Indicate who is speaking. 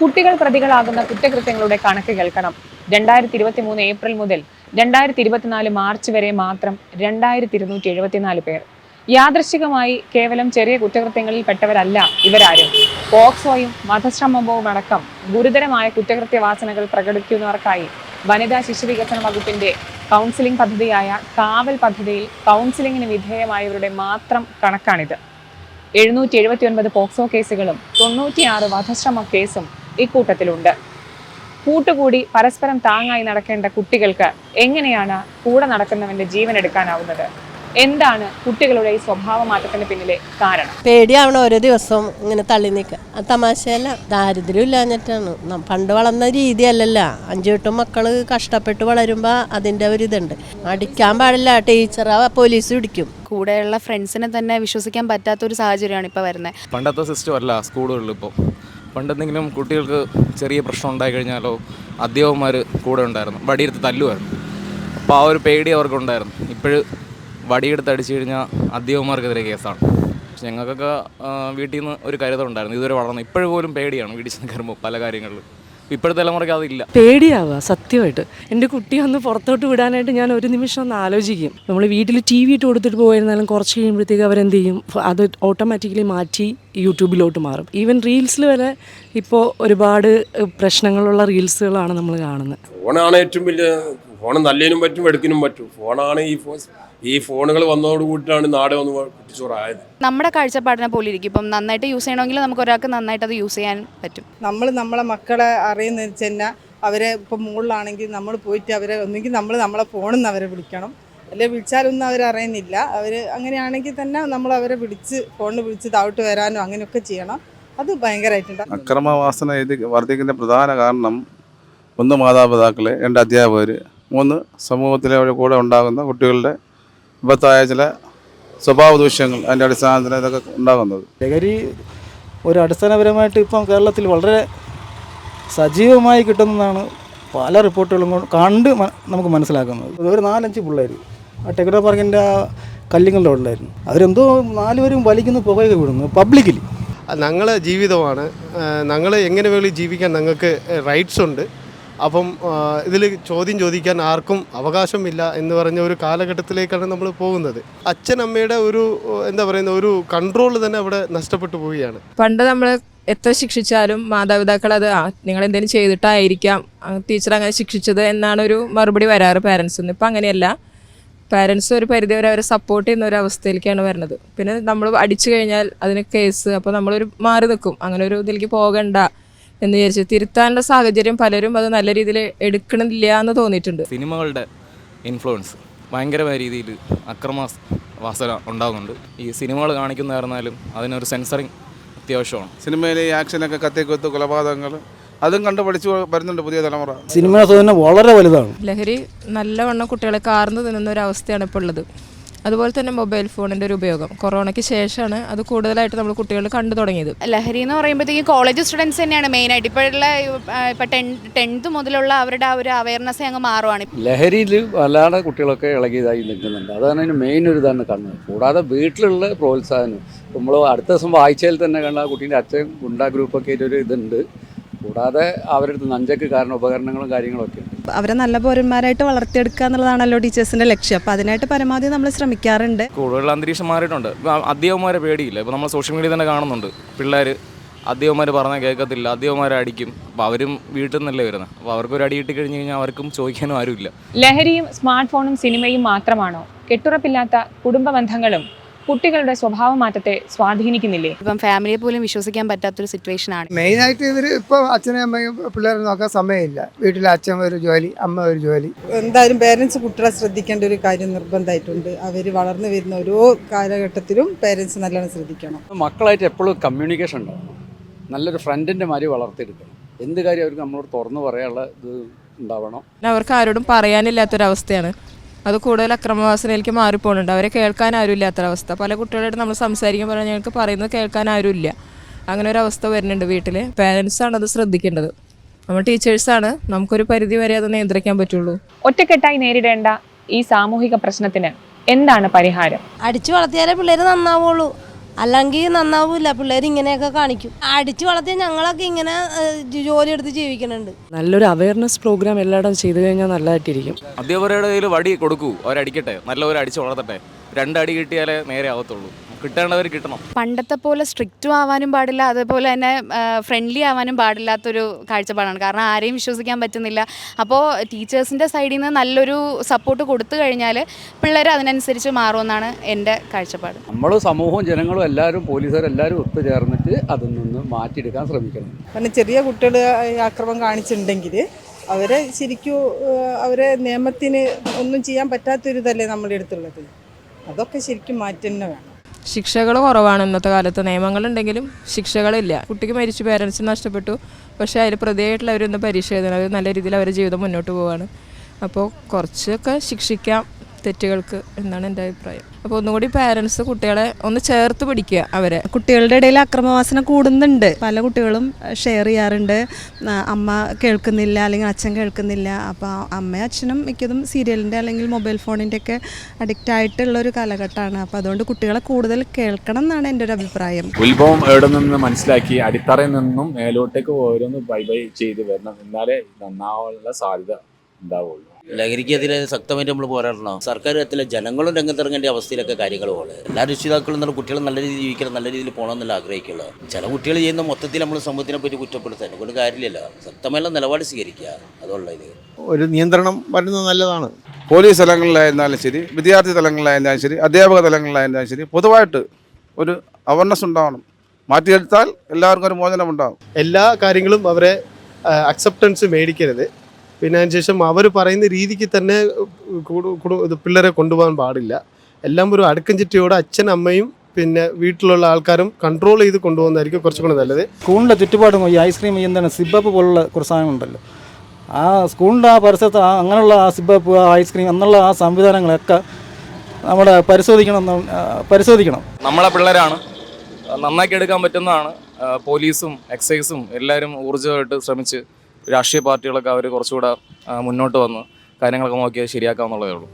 Speaker 1: കുട്ടികൾ പ്രതികളാകുന്ന കുറ്റകൃത്യങ്ങളുടെ കണക്ക് കേൾക്കണം. രണ്ടായിരത്തി ഇരുപത്തി മൂന്ന് ഏപ്രിൽ മുതൽ രണ്ടായിരത്തി ഇരുപത്തിനാല് മാർച്ച് വരെ മാത്രം രണ്ടായിരത്തി ഇരുന്നൂറ്റി എഴുപത്തിനാല് പേർ. യാദൃശികമായി കേവലം ചെറിയ കുറ്റകൃത്യങ്ങളിൽ പെട്ടവരല്ല ഇവരാരും. പോക്സോയും വധശ്രമവും അടക്കം ഗുരുതരമായ കുറ്റകൃത്യ വാസനകൾ പ്രകടിപ്പിക്കുന്നവർക്കായി വനിതാ ശിശു വികസന വകുപ്പിന്റെ കൗൺസിലിംഗ് പദ്ധതിയായ കാവൽ പദ്ധതിയിൽ കൗൺസിലിംഗിന് വിധേയമായവരുടെ മാത്രം കണക്കാണിത്. എഴുന്നൂറ്റി എഴുപത്തി ഒൻപത് പോക്സോ കേസുകളും തൊണ്ണൂറ്റിയാറ് വധശ്രമ കേസും ഇക്കൂട്ടത്തിലുണ്ട് കൂട്ടുകൂടി പരസ്പരം താങ്ങായി നടക്കേണ്ട കുട്ടികൾക്ക് എങ്ങനെയാണ് കൂടെ നടക്കുന്നവന്റെ ജീവൻ എടുക്കാനാവുന്നത്? എന്താണ് കുട്ടികളുടെ ഈ സ്വഭാവ മാറ്റത്തിന് പിന്നിലെ കാരണം?
Speaker 2: പേടിയാവണം ഓരോ ദിവസവും ഇങ്ങനെ തള്ളി നിൽക്കുക ആ തമാശയല്ല ദാരിദ്ര്യം ഇല്ലാഞ്ഞിട്ടാണ്. പണ്ട് വളർന്ന രീതിയല്ലല്ല. അഞ്ചു എട്ടും മക്കൾ കഷ്ടപ്പെട്ട് വളരുമ്പോൾ അതിന്റെ ഒരു ഇതുണ്ട്. അടിക്കാൻ പാടില്ല ടീച്ചറാ പോലീസ് പിടിക്കും.
Speaker 3: കൂടെയുള്ള ഫ്രണ്ട്സിനെ തന്നെ വിശ്വസിക്കാൻ പറ്റാത്ത ഒരു സാഹചര്യമാണ് ഇപ്പോൾ വരുന്നത്.
Speaker 4: പണ്ടത്തെ സിസ്റ്റം അല്ല സ്കൂളുകളിൽ ഇപ്പോൾ പണ്ടെന്തെങ്കിലും കുട്ടികൾക്ക് ചെറിയ പ്രശ്നം ഉണ്ടായി കഴിഞ്ഞാലോ അധ്യാപകന്മാർ കൂടെ ഉണ്ടായിരുന്നു. വടിയെടുത്ത് തല്ലുമായിരുന്നു. അപ്പോൾ ആ ഒരു പേടി അവർക്കുണ്ടായിരുന്നു. ഇപ്പോഴും വടിയെടുത്ത് അടിച്ചു കഴിഞ്ഞാൽ അധ്യാപകന്മാർക്കെതിരെ കേസാണ്. പക്ഷെ ഞങ്ങൾക്കൊക്കെ വീട്ടിൽ നിന്ന് ഒരു കരുതലുണ്ടായിരുന്നു. ഇതുവരെ വളർന്നു. ഇപ്പോഴും പോലും പേടിയാണ്. വീട്ടിൽ ചെന്ന് കയറുമ്പോൾ പല കാര്യങ്ങളിലും. ഇപ്പോഴത്തെ തലമുറയ്ക്ക് അതില്ല.
Speaker 5: പേടിയാവുക സത്യമായിട്ട്. എന്റെ കുട്ടിയെ ഒന്ന് പുറത്തോട്ട് വിടാനായിട്ട് ഞാൻ ഒരു നിമിഷം ഒന്ന് ആലോചിക്കും. നമ്മൾ വീട്ടിൽ ടി വി ഇട്ട് കൊടുത്തിട്ട് പോയിരുന്നാലും കുറച്ച് കഴിയുമ്പോഴത്തേക്ക് അവരെന്ത് ചെയ്യും അത് ഓട്ടോമാറ്റിക്കലി മാറ്റി യൂട്യൂബിലോട്ട് മാറും. ഈവൻ റീൽസിൽ വരെ ഇപ്പോൾ ഒരുപാട് പ്രശ്നങ്ങളുള്ള റീൽസുകളാണ് നമ്മൾ കാണുന്നത്.
Speaker 6: ഫോണാണ് ഏറ്റവും വലിയ ഫോൺ നല്ലതിനും പറ്റും എടുക്കിനും പറ്റും. ഫോണാണ് ഈ ഫോ ഈ ഫോണുകൾ വന്നതോട് കൂടിയിട്ടാണ് നാട് വന്ന് കുട്ടിച്ചോറായത്
Speaker 3: നമ്മുടെ കാഴ്ചപ്പാടിനെ പോലെ ഇരിക്കും. ഇപ്പം നന്നായിട്ട് യൂസ് ചെയ്യണമെങ്കിൽ നമുക്ക് ഒരാൾക്ക് നന്നായിട്ട് അത് യൂസ് ചെയ്യാൻ പറ്റും.
Speaker 7: നമ്മൾ നമ്മളെ മക്കളെ അറിയുന്ന വെച്ചാൽ അവരെ ഇപ്പം മുകളിലാണെങ്കിൽ നമ്മൾ പോയിട്ട് അവരെ ഒന്നെങ്കിൽ നമ്മൾ നമ്മളെ ഫോണിൽ നിന്ന് അവരെ വിളിക്കണം. അല്ലെ വിളിച്ചാലൊന്നും അവരറിയുന്നില്ല അവർ അങ്ങനെയാണെങ്കിൽ തന്നെ നമ്മൾ അവരെ വിളിച്ച് ഫോണിൽ വിളിച്ച് താഴോട്ട് വരാനോ അങ്ങനെയൊക്കെ ചെയ്യണം. അത് ഭയങ്കരമായിട്ടുണ്ട്.
Speaker 8: അക്രമവാസന ഇത് വർദ്ധിക്കുന്ന പ്രധാന കാരണം ഒന്ന് മാതാപിതാക്കൾ രണ്ട് അധ്യാപകർ മൂന്ന് സമൂഹത്തിലെ കൂടെ ഉണ്ടാകുന്ന കുട്ടികളുടെ വിപത്തായ ചില സ്വഭാവ ദൂഷ്യങ്ങൾ അതിന്റെ അടിസ്ഥാനത്തിൽ ഇതൊക്കെ ഉണ്ടാകുന്നത്.
Speaker 9: ലഹരി ഒരു അടിസ്ഥാനപരമായിട്ട് ഇപ്പം കേരളത്തിൽ വളരെ സജീവമായി കിട്ടുന്നതാണ് പല റിപ്പോർട്ടുകളും കൊണ്ട് നമുക്ക് മനസ്സിലാക്കുന്നത്. ഒരു നാലഞ്ച് പിള്ളേർ ആ ടെക്നോ പാർക്കിന്റെ ആ കല്ലിങ്ങളുടെ ഉള്ളായിരുന്നു അവരെന്തോ നാലുപേരും വലിക്കുന്ന പുകയൊക്കെ വിടുന്നു പബ്ലിക്കലി.
Speaker 10: ഞങ്ങളെ ജീവിതമാണ്. ഞങ്ങൾ എങ്ങനെ വേണമെങ്കിലും ജീവിക്കാൻ ഞങ്ങൾക്ക് റൈറ്റ്സ് ഉണ്ട്. അപ്പം ഇതിൽ ചോദ്യം ചോദിക്കാൻ ആർക്കും അവകാശമില്ല എന്ന് പറഞ്ഞ ഒരു കാലഘട്ടത്തിലേക്കാണ് നമ്മൾ പോകുന്നത്. അച്ഛൻ അമ്മയുടെ ഒരു എന്താ പറയുന്ന ഒരു കൺട്രോൾ തന്നെ അവിടെ നഷ്ടപ്പെട്ടു പോവുകയാണ്.
Speaker 11: പണ്ട് നമ്മൾ എത്ര ശിക്ഷിച്ചാലും മാതാപിതാക്കൾ അത് നിങ്ങൾ എന്തെങ്കിലും ചെയ്തിട്ടായിരിക്കാം ടീച്ചർ അങ്ങനെ ശിക്ഷിച്ചത് എന്നാണ് ഒരു മറുപടി വരാറ് പാരൻസ് ഇപ്പം അങ്ങനെയല്ല. പാരൻസ് ഒരു പരിധി വരെ അവരെ സപ്പോർട്ട് ചെയ്യുന്ന ഒരു അവസ്ഥയിലേക്കാണ് വരുന്നത്. പിന്നെ നമ്മൾ അടിച്ചു കഴിഞ്ഞാൽ അതിന് കേസ് അപ്പോൾ നമ്മളൊരു മാറി നിൽക്കും അങ്ങനെ ഒരു ഇതിലേക്ക് പോകണ്ട. എന്ന് വിചാരിച്ചു. തിരുത്താനുള്ള സാഹചര്യം പലരും അത് നല്ല രീതിയിൽ എടുക്കണില്ല എന്ന് തോന്നിയിട്ടുണ്ട്.
Speaker 4: സിനിമകളുടെ ഇൻഫ്ലുവൻസ് ഭയങ്കരമായ രീതിയിൽ അക്രമ വാസന ഉണ്ടാകുന്നുണ്ട്. ഈ സിനിമകൾ കാണിക്കുന്നതായിരുന്നാലും അതിനൊരു സെൻസറിങ് അത്യാവശ്യമാണ്.
Speaker 8: സിനിമയിലെ ഈ ആക്ഷനൊക്കെ കത്തിക്കൊത്ത് കൊലപാതകങ്ങൾ അതും കണ്ട് പഠിച്ചു വരുന്നുണ്ട് പുതിയ തലമുറ.
Speaker 9: സിനിമ വളരെ വലുതാണ്.
Speaker 11: ലഹരി നല്ലവണ്ണം കുട്ടികളെ കാർന്നു തിന്നുന്ന ഒരു അവസ്ഥയാണ് ഇപ്പോൾ ഉള്ളത്. അതുപോലെ തന്നെ മൊബൈൽ ഫോണിന്റെ ഒരു ഉപയോഗം. കൊറോണയ്ക്ക് ശേഷമാണ് അത് കൂടുതലായിട്ട് നമ്മൾ കുട്ടികൾ കണ്ടു തുടങ്ങിയത്.
Speaker 3: ലഹരി എന്ന് പറയുമ്പോഴത്തേക്ക് കോളേജ് സ്റ്റുഡൻസ് തന്നെയാണ് മെയിൻ ആയിട്ട്. ഇപ്പോഴുള്ള ഇപ്പം ടെൻ ടെൻത്ത് മുതലുള്ള അവരുടെ ആ ഒരു അവയർനെസ് അങ്ങ് മാറുവാണ്.
Speaker 12: ലഹരിയിൽ വല്ലാതെ കുട്ടികളൊക്കെ ഇളകിയതായി നിൽക്കുന്നുണ്ട്. അതാണ് അതിന് മെയിൻ ഒരു ഇതാണ് കാണുന്നത് കൂടാതെ വീട്ടിലുള്ള പ്രോത്സാഹനം. നമ്മൾ അടുത്ത ദിവസം വായിച്ചതിൽ തന്നെ കണ്ട കുട്ടീന്റെ അച്ഛൻ ഗുണ്ടാ ഗ്രൂപ്പൊക്കെ ഒരു ഇതുണ്ട്. കൂടാതെ അവരുടെ അടുത്ത് നഞ്ചക്ക് കാരണം ഉപകരണങ്ങളും കാര്യങ്ങളും ഒക്കെ
Speaker 7: അവരെ നല്ല പൗരന്മാരായിട്ട് വളർത്തിയെടുക്കുക എന്നുള്ളതാണല്ലോ ടീച്ചേഴ്സിന്റെ ലക്ഷ്യം. അപ്പൊ അതിനായിട്ട് പരമാവധി നമ്മൾ ശ്രമിക്കാറുണ്ട്.
Speaker 4: കൂടുതൽ അന്തരീക്ഷം മാറിയിട്ടുണ്ട്. അധ്യാപകന്മാരെ പേടിയില്ല. ഇപ്പോൾ നമ്മൾ സോഷ്യൽ മീഡിയ തന്നെ കാണുന്നുണ്ട്. പിള്ളേർ അധ്യാപകന്മാർ പറഞ്ഞാൽ കേൾക്കത്തില്ല അധ്യാപകന്മാരെ അടിക്കും. അപ്പൊ അവരും വീട്ടിൽ നിന്നല്ലേ വരുന്നത് അപ്പോൾ അവർക്കൊരു അടി കിട്ടി കഴിഞ്ഞ് കഴിഞ്ഞാൽ അവർക്കും ചോദിക്കാനും ആരുമില്ല.
Speaker 1: ലഹരിയും സ്മാർട്ട് ഫോണും സിനിമയും മാത്രമാണോ? കെട്ടുറപ്പില്ലാത്ത കുടുംബ ബന്ധങ്ങളും കുട്ടികളുടെ സ്വഭാവ മാറ്റത്തെ സ്വാധീനിക്കുന്നില്ലേ?
Speaker 3: ഇപ്പം ഫാമിലിയെ പോലും വിശ്വസിക്കാൻ പറ്റാത്തൊരു സിറ്റുവേഷൻ ആണ്
Speaker 9: മെയിൻ ആയിട്ട് ഇവർ ഇപ്പൊ അച്ഛനെയും അമ്മയും പിള്ളേരെ നോക്കാൻ സമയമില്ല. വീട്ടിലെ അച്ഛൻ ഒരു ജോലി അമ്മ ഒരു ജോലി.
Speaker 7: എന്തായാലും പേരൻസ് കുട്ടികളെ ശ്രദ്ധിക്കേണ്ട ഒരു കാര്യം നിർബന്ധമായിട്ടുണ്ട്. അവർ വളർന്നു വരുന്ന ഓരോ കാലഘട്ടത്തിലും പേരൻസ് നല്ലോണം ശ്രദ്ധിക്കണം.
Speaker 12: മക്കളായിട്ട് എപ്പോഴും കമ്മ്യൂണിക്കേഷൻ ഉണ്ടാവണം. നല്ലൊരു ഫ്രണ്ടിന്റെ മാതിരി വളർത്തിയെടുക്കണം. എന്ത് കാര്യം അവർക്ക് നമ്മളോട് തുറന്നു പറയാനുള്ള ഇത് ഉണ്ടാവണം.
Speaker 11: അവർക്ക് ആരോടും പറയാനില്ലാത്തൊരവസ്ഥയാണ്. അത് കൂടുതൽ അക്രമവാസനയിലേക്ക് മാറിപ്പോകുന്നുണ്ട് അവരെ കേൾക്കാൻ ആരും അവസ്ഥ പല കുട്ടികളായിട്ട് നമ്മൾ സംസാരിക്കാൻ ഞങ്ങൾക്ക് പറയുന്നത് കേൾക്കാൻ ആരുമില്ല. ഇല്ല അങ്ങനെ ഒരു അവസ്ഥ വരുന്നുണ്ട് വീട്ടിൽ പാരൻസാണ് അത് ശ്രദ്ധിക്കേണ്ടത്. നമ്മൾ ടീച്ചേഴ്സാണ് നമുക്കൊരു പരിധി വരെ അത് നിയന്ത്രിക്കാൻ പറ്റുള്ളൂ.
Speaker 1: ഒറ്റക്കെട്ടായി നേരിടേണ്ട ഈ സാമൂഹിക പ്രശ്നത്തിന് എന്താണ് പരിഹാരം?
Speaker 2: അടിച്ചു വളർത്തിയാലേ പിള്ളേർ നന്നാവുള്ളൂ. അല്ലെങ്കിൽ നന്നാവൂല. പിള്ളേർ ഇങ്ങനെയൊക്കെ കാണിക്കും. അടിച്ചു വളർത്തി ഞങ്ങളൊക്കെ ഇങ്ങനെ ജോലി എടുത്ത് ജീവിക്കുന്നുണ്ട്.
Speaker 5: നല്ലൊരു അവയർനെസ് പ്രോഗ്രാം എല്ലായിടം ചെയ്തു കഴിഞ്ഞാൽ നല്ലതായിട്ടിരിക്കും.
Speaker 4: അധ്യാപകരുടെ കയ്യിൽ വടി കൊടുക്കൂ. അവരടിക്കട്ടെ. നല്ലവരെ അടിച്ച് വളർത്തട്ടെ. രണ്ടടി കിട്ടിയാലേ നേരെ ആവത്തുള്ളൂ. കിട്ടേണ്ടവർ കിട്ടണം.
Speaker 3: പണ്ടത്തെ പോലെ സ്ട്രിക്റ്റും ആവാനും പാടില്ല അതേപോലെ തന്നെ ഫ്രണ്ട്ലി ആവാനും പാടില്ലാത്തൊരു കാഴ്ചപ്പാടാണ്. കാരണം ആരെയും വിശ്വസിക്കാൻ പറ്റുന്നില്ല. അപ്പോൾ ടീച്ചേഴ്സിന്റെ സൈഡിൽ നിന്ന് നല്ലൊരു സപ്പോർട്ട് കൊടുത്തു കഴിഞ്ഞാൽ പിള്ളേർ അതിനനുസരിച്ച് മാറുമെന്നാണ് എന്റെ കാഴ്ചപ്പാട്.
Speaker 12: നമ്മൾ സമൂഹവും ജനങ്ങളും എല്ലാവരും പോലീസുകാരും എല്ലാവരും ഒത്തുചേർന്നിട്ട് അതിൽ നിന്ന് മാറ്റിയെടുക്കാൻ ശ്രമിക്കണം.
Speaker 7: കാരണം ചെറിയ കുട്ടികൾ ആക്രമം കാണിച്ചിട്ടുണ്ടെങ്കിൽ അവരെ ശരിക്കും അവരെ നിയമത്തിന് ഒന്നും ചെയ്യാൻ പറ്റാത്തൊരിതല്ലേ നമ്മുടെ അടുത്തുള്ളത്. അതൊക്കെ ശരിക്കും മാറ്റി തന്നെ വേണം.
Speaker 11: ശിക്ഷകൾ കുറവാണ് ഇന്നത്തെ കാലത്ത്. നിയമങ്ങളുണ്ടെങ്കിലും ശിക്ഷകളില്ല. കുട്ടിക്ക് മരിച്ചു പേരൻസിന് നഷ്ടപ്പെട്ടു. പക്ഷേ അതിൽ പ്രതിയായിട്ടുള്ള അവരൊന്ന് പരീക്ഷ എഴുതണം അവർ നല്ല രീതിയിൽ അവരുടെ ജീവിതം മുന്നോട്ട് പോവുകയാണ് അപ്പോൾ കുറച്ചൊക്കെ ശിക്ഷിക്കാം. തെറ്റുകൾക്ക് എന്നാണ് എന്റെ അഭിപ്രായം. അപ്പോൾ ഒന്നുകൂടി പാരൻസ് കുട്ടികളെ ഒന്ന് ചേർത്ത് പിടിക്കുക അവരെ.
Speaker 13: കുട്ടികളുടെ ഇടയിൽ അക്രമവാസന കൂടുന്നുണ്ട്. പല കുട്ടികളും ഷെയർ ചെയ്യാറുണ്ട്. അമ്മ കേൾക്കുന്നില്ല അല്ലെങ്കിൽ അച്ഛൻ കേൾക്കുന്നില്ല. അപ്പോൾ അമ്മയും അച്ഛനും മിക്കതും സീരിയലിന്റെ അല്ലെങ്കിൽ മൊബൈൽ ഫോണിന്റെ ഒക്കെ അഡിക്റ്റ് ആയിട്ടുള്ള ഒരു കാലഘട്ടമാണ്. അപ്പോൾ അതുകൊണ്ട് കുട്ടികളെ കൂടുതൽ കേൾക്കണം എന്നാണ് എന്റെ ഒരു അഭിപ്രായം.
Speaker 14: ഉത്ഭവം എവിടെ നിന്ന് മനസ്സിലാക്കി അടിത്തറയിൽ നിന്നും മേലോട്ടേക്ക് ഓരോന്ന് ബൈ ബൈ ചെയ്ത് വരണം. എന്നാലേ നന്നാവാനുള്ള സാധ്യത ഉണ്ടാവുള്ളൂ.
Speaker 15: ലഹരിക്കെതിരെ ശക്തമായിട്ട് നമ്മൾ പോരാടണം? സർക്കാർ തലത്തിലെ ജനങ്ങളും രംഗത്തിറങ്ങേണ്ട അവസ്ഥയിലൊക്കെ കാര്യങ്ങൾ പോകുന്നത് എല്ലാ രക്ഷിതാക്കളും നല്ല കുട്ടികൾ നല്ല രീതിയിൽ ജീവിക്കണം നല്ല രീതിയിൽ പോകണമെന്നല്ല ആഗ്രഹിക്കുള്ളത് ചില കുട്ടികൾ ചെയ്യുന്ന മൊത്തത്തിൽ നമ്മൾ സമൂഹത്തിനെ പറ്റി കുറ്റപ്പെടുത്താൻ കൊണ്ട് കാര്യമില്ല ശക്തമായ നിലപാട് സ്വീകരിക്കുക അതുള്ള ഇത്.
Speaker 10: ഒരു നിയന്ത്രണം വരുന്നത് നല്ലതാണ്.
Speaker 8: പോലീസ് തലങ്ങളിലായിരുന്നാലും ശരി വിദ്യാർത്ഥി തലങ്ങളിലായിരുന്നാലും ശരി അധ്യാപക തലങ്ങളിലായിരുന്നാലും ശരി പൊതുവായിട്ട് ഒരു അവയർനെസ് ഉണ്ടാവണം. മാറ്റിയെടുത്താൽ എല്ലാവർക്കും ഒരു മോചനം ഉണ്ടാവും
Speaker 10: എല്ലാ കാര്യങ്ങളും അവരെ അക്സെപ്റ്റൻസ് മേടിക്കരുത്. പിന്നെ അതിനുശേഷം അവർ പറയുന്ന രീതിക്ക് തന്നെ പിള്ളേരെ കൊണ്ടുപോകാൻ പാടില്ല. എല്ലാം ഒരു അടുക്കം ചിട്ടയോടെ അച്ഛൻ അമ്മയും പിന്നെ വീട്ടിലുള്ള ആൾക്കാരും കൺട്രോൾ ചെയ്ത് കൊണ്ടുപോകുന്നതായിരിക്കും കുറച്ചും കൂടെ നല്ലത്.
Speaker 9: സ്കൂളിന്റെ ചുറ്റുപാടും ഈ ഐസ്ക്രീം എന്താണ് സിബപ്പ് പോലുള്ള കുറച്ച് സാധനങ്ങളുണ്ടല്ലോ ആ സ്കൂളിന്റെ ആ പരിസരത്ത് ആ അങ്ങനെയുള്ള ആ സിബപ്പ് ആ ഐസ്ക്രീം എന്നുള്ള ആ സംവിധാനങ്ങളൊക്കെ നമ്മുടെ പരിശോധിക്കണം എന്ന്, പരിശോധിക്കണം.
Speaker 4: നമ്മളെ പിള്ളേരാണ്. നന്നാക്കി എടുക്കാൻ പറ്റുന്നതാണ്. പോലീസും എക്സൈസും എല്ലാവരും ഊർജമായിട്ട് ശ്രമിച്ച് രാഷ്ട്രീയ പാർട്ടികളൊക്കെ അവർ കുറച്ചുകൂടെ മുന്നോട്ട് വന്ന് കാര്യങ്ങളൊക്കെ നോക്കിയാൽ ശരിയാക്കാമെന്നുള്ളതേ ഉള്ളൂ.